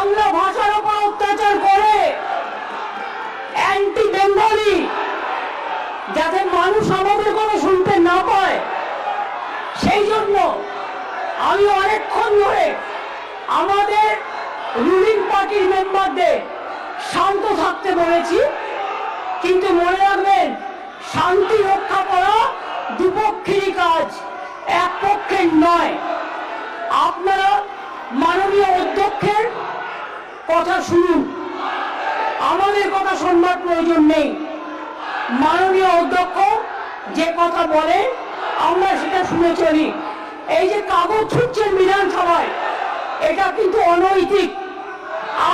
বাংলা ভাষার উপর অত্যাচার করে অ্যান্টি বেঙ্গলি যাতে মানুষ আমাদের কথা শুনতে না পায়। সেই জন্য আমি অনেকক্ষণ ধরে আমাদের রুলিং পার্টির মেম্বারদের শান্ত থাকতে বলেছি। কিন্তু মনে রাখবেন, শান্তি রক্ষা করা দুপক্ষেরই কাজ এক পক্ষের নয় আপনারা মাননীয় অধ্যক্ষের কথা শুনুন। আমাদের কথা শুনবার প্রয়োজন নেই। মাননীয় অধ্যক্ষ যে কথা বলে, আমরা সেটা শুনে চলি। এই যে কাগজ ছুটছেন বিধানসভায়, এটা কিন্তু অনৈতিক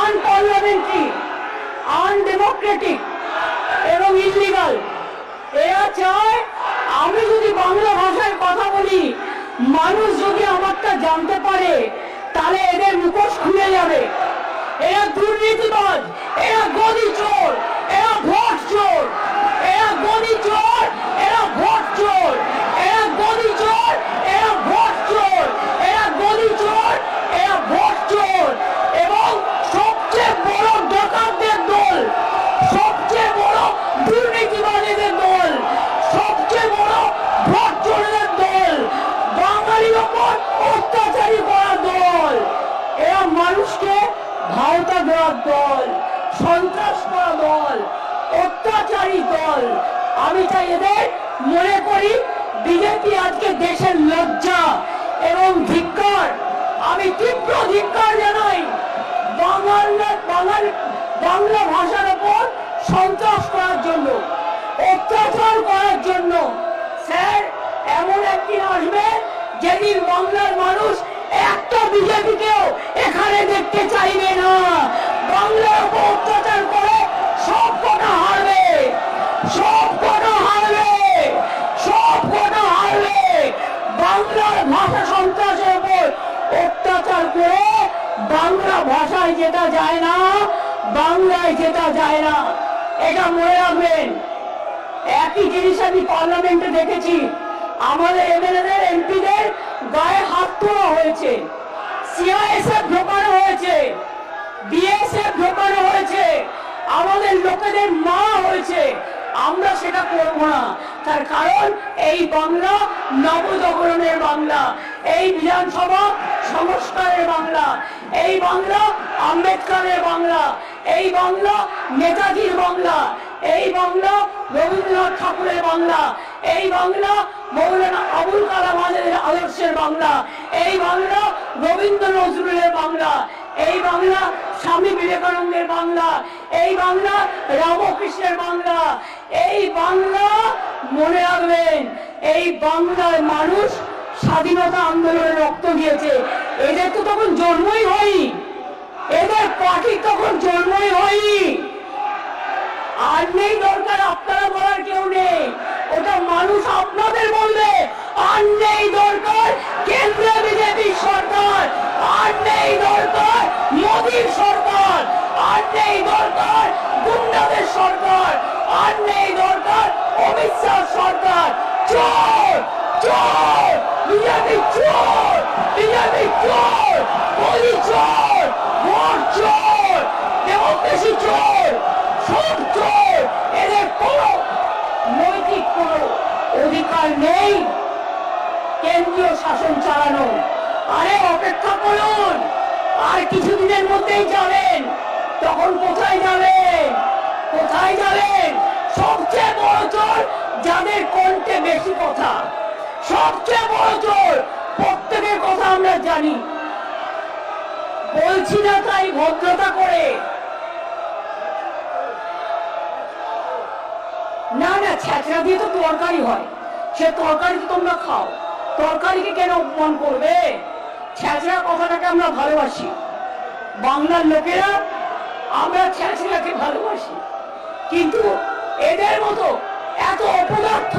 আনপার্লামেন্টারি আনডেমোক্রেটিক এবং ইলিগাল এরা চায় আমি যদি বাংলা ভাষায় কথা বলি, মানুষ যদি আমারটা জানতে পারে, তাহলে এদের মুখোশ খুলে যাবে। এরা দুর্নীতিবাজ এরা গদি চোর এরা ভোট চোর এরা গদি চোর এরা ভোট চোর এরা গদি চোর এরা ভোট চোর এরা গদি চোর এরা ভোট চোর এবং সবচেয়ে বড় ডাকাতদের দল, সবচেয়ে বড় দুর্নীতিবাদীদের দল, সবচেয়ে বড় ভোট চোরদের দল, বাঙালির ওপর অত্যাচারী করার দল এরা মানুষকে ভাওতা দল সন্ত্রাস দল, অত্যাচারী দল। আমি চাই এদের মনে করি বিজেপি আজকে দেশের লজ্জা এবং ধিক্কার। আমি তীব্র ধিক্কার জানাই বাংলা বাঙাল বাংলা ভাষার ওপর সন্ত্রাস করার জন্য, অত্যাচার করার জন্য। স্যার, এমন একদিন আসবে যেদিন বাংলার মানুষ বাংলায় যেটা যায় না, এটা মনে রাখবেন। একই জিনিস আমি পার্লামেন্টে দেখেছি, আমাদের এমএলএদের, এমপিদের গায়ে হাত তোলা হয়েছে, সিআইএসএফ আমরা সেটা করব না। তার কারণ এই বাংলা নবজাগরণের বাংলা, এই বিধানসভা সংস্কারের বাংলা, এই বাংলা আম্বেদকরের বাংলা এই বাংলা নেতাজির বাংলা, এই বাংলা রবীন্দ্রনাথ ঠাকুরের বাংলা, এই বাংলা মৌলানা আবুল কালাম আজাদের আদর্শের বাংলা, এই বাংলা রবীন্দ্র নজরুলের বাংলা, এই বাংলা স্বামী বিবেকানন্দের বাংলা, এই বাংলা রামকৃষ্ণের বাংলা, এই বাংলা মনে রাখবেন, এই বাংলার মানুষ স্বাধীনতা আন্দোলনে রক্ত দিয়েছে। এদের তো তখন জন্মই হয়নি। এদের পার্টি তখন হয়নি আর নেই, দরকার আপনারা বলার কেউ নেই। ওটা মানুষ আপনাদের বলবে, আর নেই দরকার কেন্দ্রে বিজেপি সরকার, আর নেই দরকার মোদীর সরকার, আর নেই দরকার গুন্ডাদের সরকার, আর নেই দরকার অমিত শাহ সরকার। চোর চোর, বিজেপি চোর বিজেপি চোর, মোদী চোর ভোট চোর ডেমোক্রেসি চোর সব চোর এদের কোনো নৈতিক কোনো অধিকার নেই কেন্দ্রীয় শাসন চালানো আরে অপেক্ষা করুন আর কিছুদিনের মধ্যেই যাবেন তখন কোথায় যাবেন কোথায় যাবেন সবচেয়ে বড় চোর যাদের কণ্ঠে বেশি কথা? সবচেয়ে বড় চোর প্রত্যেকের কথা আমরা জানি। বলছি না তাই ভদ্রতা করে। না না, ছ্যাঁচড়া দিয়ে তো তরকারি হয়। সে তরকারি তো তোমরা খাও। তরকারিকে কেন অপমান করবে? ছ্যাঁচড়া কথাটাকে আমরা ভালোবাসি। বাংলার লোকেরা আমরা ছ্যাঁচড়াকে ভালোবাসি। কিন্তু এদের মতো এত অপদার্থ,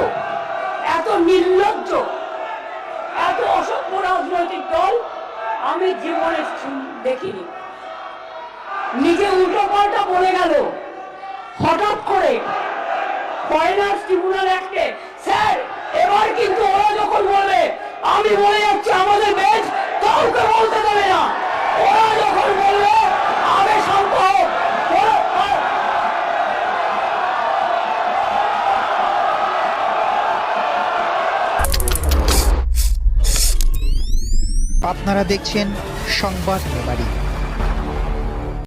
এত নির্লজ্জ, এত অসভ্য রাজনৈতিক দল আমি জীবনে দেখিনি। নিজে উল্টো পাল্টা বলে গেল, হঠাৎ করে ফরেনার্স ট্রিব্যুনাল অ্যাক্টে স্যার, এবার কিন্তু ওরা যখন বলবে, আমি বলে যাচ্ছি আমাদের বেঞ্চ আপনারা দেখছেন সংবাদ মেমারি।